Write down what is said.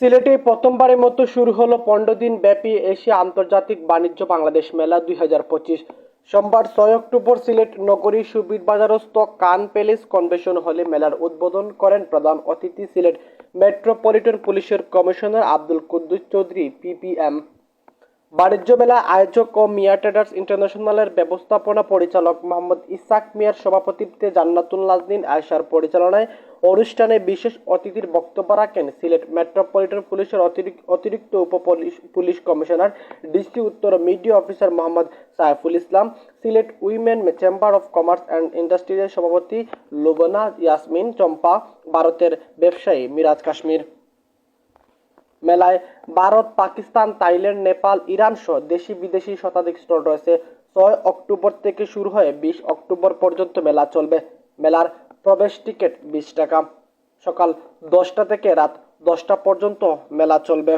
সিলেটে প্রথমবারের মতো শুরু হলো পনেরো দিন ব্যাপী এশিয়া আন্তর্জাতিক বাণিজ্য বাংলাদেশ মেলা দুই হাজার পঁচিশ। সোমবার ছয় অক্টোবর সিলেট নগরী সুবির বাজারস্থ কান প্যালেস কনভেনশন হলে মেলার উদ্বোধন করেন প্রধান অতিথি সিলেট মেট্রোপলিটন পুলিশের কমিশনার আব্দুল কুদ্দুস চৌধুরী পিপিএম বাণিজ্য মেলা আয়োজক ও মিয়া ট্রেডার্স ইন্টারন্যাশনালের ব্যবস্থাপনা পরিচালক মোহাম্মদ ইসাক মিয়ার সভাপতিত্বে জান্নাতুল নাজনীন আয়সার পরিচালনায় অনুষ্ঠানে বিশেষ অতিথির বক্তব্য রাখেন সিলেট মেট্রোপলিটন পুলিশের অতিরিক্ত উপ পুলিশ- পুলিশ কমিশনার, ডিসি উত্তর media officer Mohammad Saiful Islam, Sylhet women chamber of commerce and ইন্ডাস্ট্রিজের সভাপতি লুবনা ইয়াসমিন চম্পা, ভারতের ব্যবসায়ী মিরাজ কাশ্মীর। মেলায় ভারত, পাকিস্তান, থাইল্যান্ড, নেপাল, ইরান সহ দেশি বিদেশি শতাধিক স্টল রয়েছে। ছয় অক্টোবর থেকে শুরু হয়ে বিশ অক্টোবর পর্যন্ত মেলা চলবে। মেলার প্রবেশ টিকিট বিশ টাকা। সকাল দশটা থেকে রাত দশটা পর্যন্ত মেলা চলবে।